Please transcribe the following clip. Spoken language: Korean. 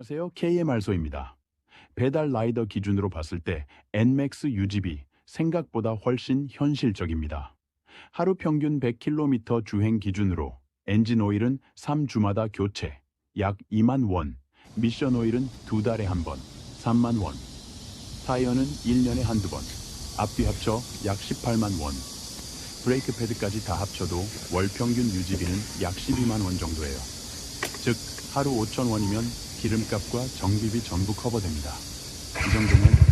안녕하세요. KMR소입니다. 배달 라이더 기준으로 봤을 때 NMAX 유지비 생각보다 훨씬 현실적입니다. 하루 평균 100km 주행 기준으로 엔진 오일은 3주마다 교체, 약 2만 원, 미션 오일은 두 달에 한 번, 3만 원, 타이어는 1년에 한두 번, 앞뒤 합쳐 약 18만 원, 브레이크 패드까지 다 합쳐도 월 평균 유지비는 약 12만 원 정도예요. 즉 하루 5천 원이면 기름값과 정비비 전부 커버됩니다. 이 정도면